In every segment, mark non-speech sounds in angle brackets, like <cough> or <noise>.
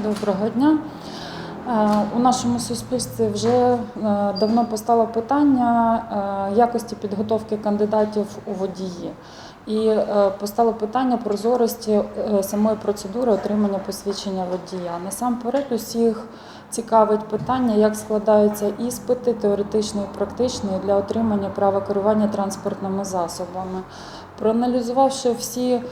Доброго дня. Е, У нашому суспільстві вже е, давно постало питання е, якості підготовки кандидатів у водії. І постало питання прозорості самої процедури отримання посвідчення водія. Насамперед усіх цікавить питання, як складаються іспити теоретичний і практичний для отримання права керування транспортними засобами. Проаналізувавши всі е,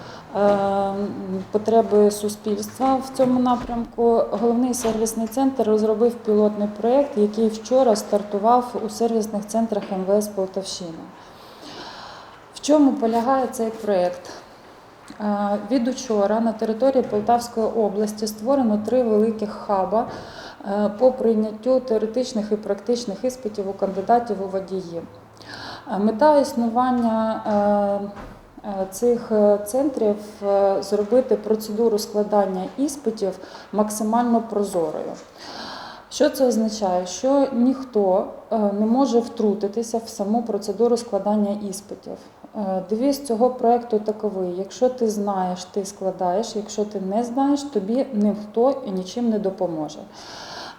потреби суспільства в цьому напрямку, головний сервісний центр розробив пілотний проєкт, який вчора стартував у сервісних центрах МВС Полтавщини. В чому полягає цей проєкт? Е, Від учора на території Полтавської області створено три великих хаба е, по прийняттю теоретичних і практичних іспитів у кандидатів у водії. Мета існування цих е, центрів е, зробити процедуру складання іспитів максимально прозорою. Що це означає? Що ніхто е, не може втрутитися в саму процедуру складання іспитів. Е, Девіз цього проекту таковий: якщо ти знаєш, ти складаєш, якщо ти не знаєш, тобі ніхто нічим не допоможе.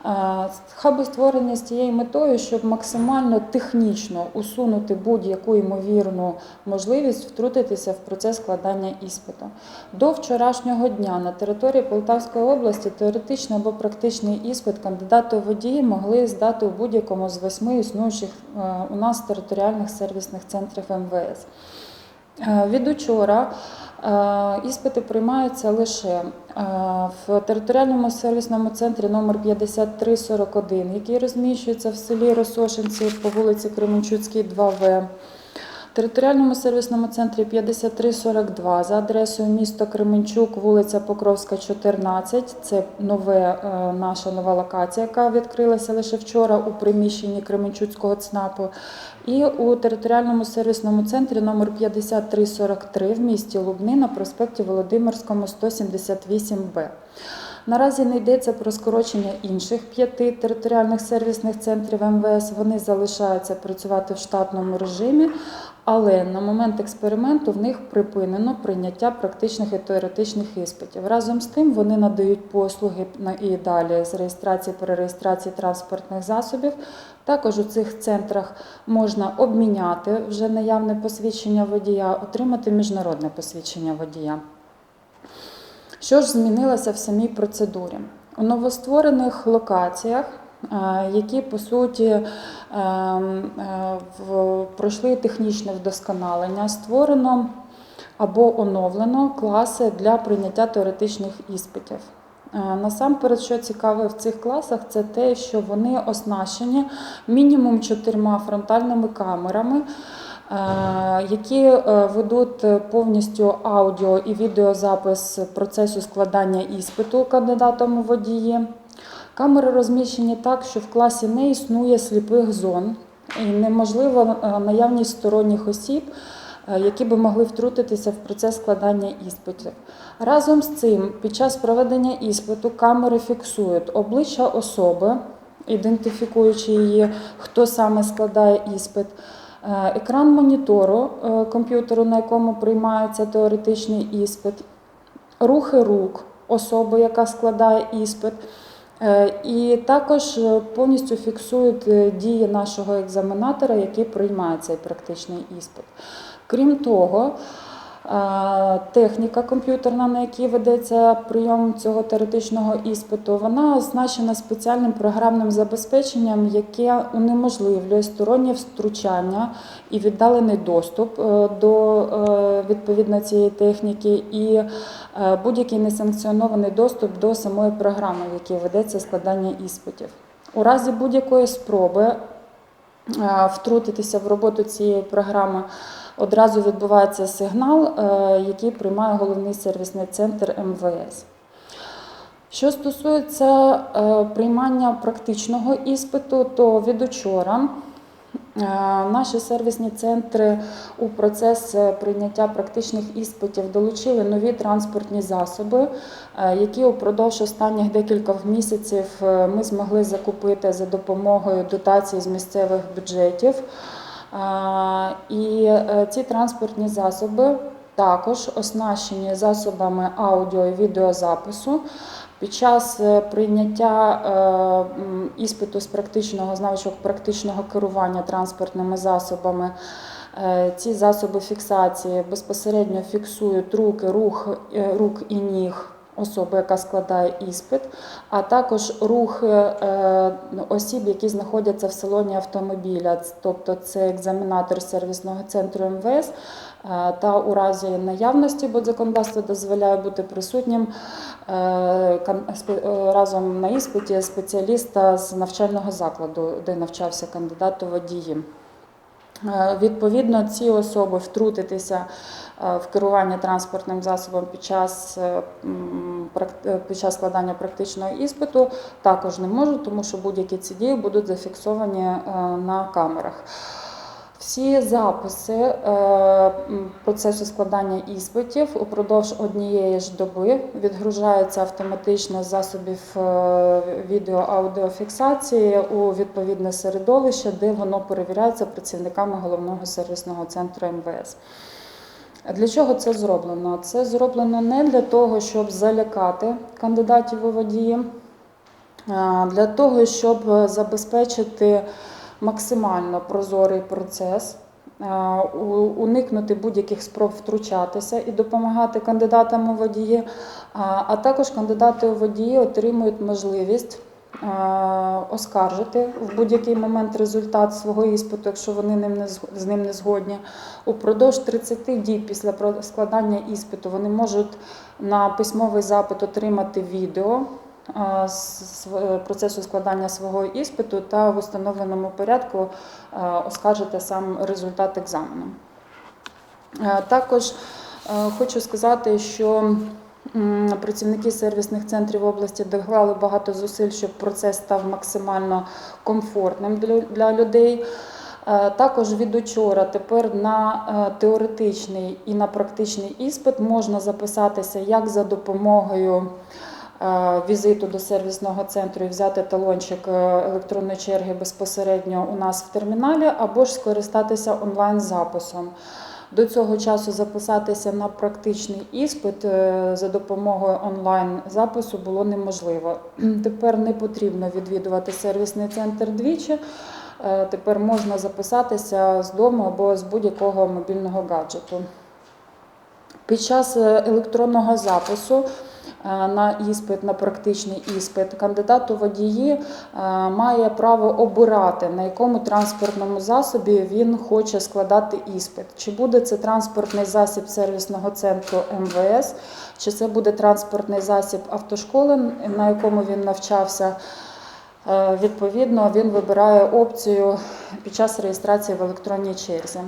Е, Хаби створені з тією метою, щоб максимально технічно усунути будь-яку ймовірну можливість втрутитися в процес складання іспиту. До вчорашнього дня на території Полтавської області теоретичний або практичний іспит кандидати у водії могли здати у будь-якому з восьми існуючих е, у нас територіальних сервісних центрів МВС. Е, Від учора е, іспити приймаються лише е, в територіальному сервісному центрі номер 5341, який розміщується в селі Росошинці по вулиці Кременчуцькій, 2В. Територіальному сервісному центрі 5342 за адресою місто Кременчук, вулиця Покровська, 14. Це нове, е, наша нова локація, яка відкрилася лише вчора у приміщенні Кременчуцького ЦНАПу. І у територіальному сервісному центрі номер 5343 в місті Лубни на проспекті Володимирському 178Б. Наразі не йдеться про скорочення інших п'яти територіальних сервісних центрів МВС. Вони залишаються працювати в штатному режимі, але на момент експерименту в них припинено прийняття практичних і теоретичних іспитів. Разом з тим вони надають послуги і далі з реєстрації перереєстрації транспортних засобів. Також у цих центрах можна обміняти вже наявне посвідчення водія, отримати міжнародне посвідчення водія. Що ж змінилося в самій процедурі? У новостворених локаціях, е, які по суті пройшли технічне вдосконалення, створено або оновлено класи для прийняття теоретичних іспитів. Е, Насамперед, що цікаве в цих класах, це те, що вони оснащені мінімум чотирма фронтальними камерами, е, які е, ведуть повністю аудіо і відеозапис процесу складання іспиту кандидатом у водії. Камери розміщені так, що в класі не існує сліпих зон і неможлива е, наявність сторонніх осіб, е, які би могли втрутитися в процес складання іспитів. Разом з цим, під час проведення іспиту камери фіксують обличчя особи, ідентифікуючи її, хто саме складає іспит. Е, Екран монітору комп'ютеру, на якому приймається теоретичний іспит, рухи рук особи, яка складає іспит. Е, І також е, повністю фіксують е, дії нашого екзаменатора, який приймає цей практичний іспит. Крім того, техніка комп'ютерна, на якій ведеться прийом цього теоретичного іспиту, вона оснащена спеціальним програмним забезпеченням, яке унеможливлює стороннє втручання і віддалений доступ е, до е, відповідно цієї техніки, і е, будь-який несанкціонований доступ до самої програми, в якій ведеться складання іспитів. У разі будь-якої спроби е, втрутитися в роботу цієї програми, одразу відбувається сигнал, е, який приймає головний сервісний центр МВС. Що стосується е, приймання практичного іспиту, то від учора е, наші сервісні центри у процес прийняття практичних іспитів долучили нові транспортні засоби, які упродовж останніх декілька місяців ми змогли закупити за допомогою дотацій з місцевих бюджетів. І е, ці транспортні засоби також оснащені засобами аудіо і відеозапису. Під час е, прийняття е, іспиту з практичного з навичок практичного керування транспортними засобами, ці засоби фіксації безпосередньо фіксують руки, рух, рук і ніг особи, яка складає іспит, а також рухи е, осіб, які знаходяться в салоні автомобіля, тобто це екзаменатор сервісного центру МВС. е, Та у разі наявності, бо законодавство дозволяє бути присутнім е, е, разом на іспиті спеціаліста з навчального закладу, де навчався кандидат у водії. Е, Відповідно, ці особи втрутитися е, в керування транспортним засобом під час, е, під час складання практичного іспиту також не можуть, тому що будь-які ці дії будуть зафіксовані на камерах. Всі записи е, процесу складання іспитів упродовж однієї ж доби відгружаються автоматично з засобів е, відео-аудіофіксації у відповідне середовище, де воно перевіряється працівниками головного сервісного центру МВС. Для чого це зроблено? Це зроблено не для того, щоб залякати кандидатів у водії, для того, щоб забезпечити максимально прозорий процес, уникнути будь-яких спроб втручатися і допомагати кандидатам у водії. А а також кандидати у водії отримують можливість оскаржити в будь-який момент результат свого іспиту, якщо вони ним не з ним не згодні. Упродовж 30 діб після складання іспиту вони можуть на письмовий запит отримати відео з- процесу складання свого іспиту та в установленому порядку оскаржити сам результат екзамену. Е, Також е, хочу сказати, що працівники сервісних центрів області доклали багато зусиль, щоб процес став максимально комфортним для- людей. Е, Також від учора тепер на е, теоретичний і на практичний іспит можна записатися як за допомогою е, візиту до сервісного центру і взяти талончик е, електронної черги безпосередньо у нас в терміналі, або ж скористатися онлайн-записом. До цього часу записатися на практичний іспит е, за допомогою онлайн-запису було неможливо. <clears throat> Тепер не потрібно відвідувати сервісний центр двічі. Е, Тепер можна записатися з дому або з будь-якого мобільного гаджету. Під час е, електронного запису е, на іспит, на практичний іспит, кандидат у водії е, має право обирати, на якому транспортному засобі він хоче складати іспит. Чи буде це транспортний засіб сервісного центру МВС, чи це буде транспортний засіб автошколи, на якому він навчався. Е, Відповідно, він вибирає опцію під час реєстрації в електронній черзі.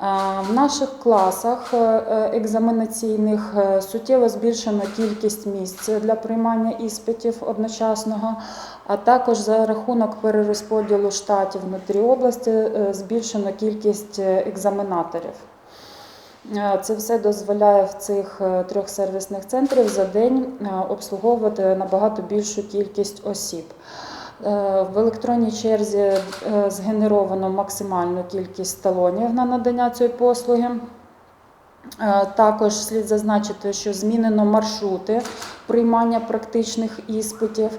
В наших класах е, е, екзаменаційних е, суттєво збільшено кількість місць для приймання іспитів одночасного, а також за рахунок перерозподілу штатів внутрі області збільшено кількість екзаменаторів. Це все дозволяє в цих трьох сервісних центрів за день обслуговувати набагато більшу кількість осіб. Е, В електронній черзі е, згенеровано максимальну кількість талонів на надання цієї послуги. Е, Також слід зазначити, що змінено маршрути приймання практичних іспитів.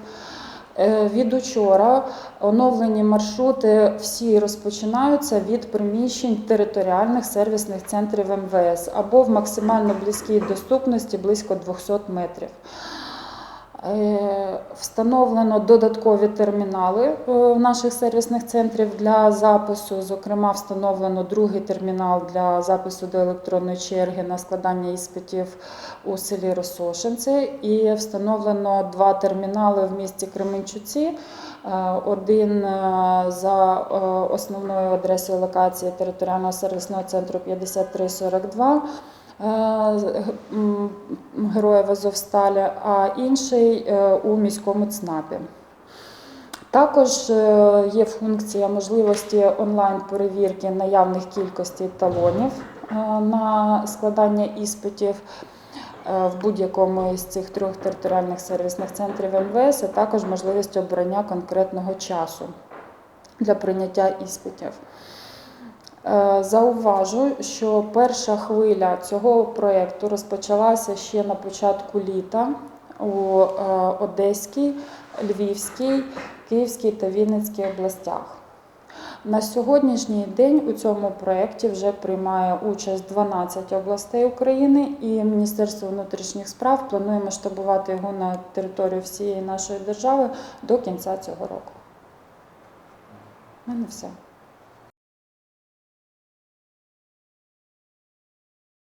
Від учора оновлені маршрути всі розпочинаються від приміщень територіальних сервісних центрів МВС або в максимально близькій доступності близько 200 метрів. Е, Встановлено додаткові термінали е, в наших сервісних центрів для запису. Зокрема, встановлено другий термінал для запису до електронної черги на складання іспитів у селі Росошинці. І встановлено два термінали в місті Кременчуці. Е, Один за основною адресою локації територіального сервісного центру 5342 е, з- м, Героїв Азовсталі, а інший е, у міському ЦНАПі. Також е, є функція можливості онлайн-перевірки наявних кількостей талонів е, на складання іспитів е, в будь-якому із цих трьох територіальних сервісних центрів МВС, а також можливість обрання конкретного часу для прийняття іспитів. Е, Зауважу, що перша хвиля цього проєкту розпочалася ще на початку літа. у е, Одеській, Львівській, Київській та Вінницькій областях. На сьогоднішній день у цьому проєкті вже приймає участь 12 областей України, і Міністерство внутрішніх справ планує масштабувати його на територію всієї нашої держави до кінця цього року. У мене все.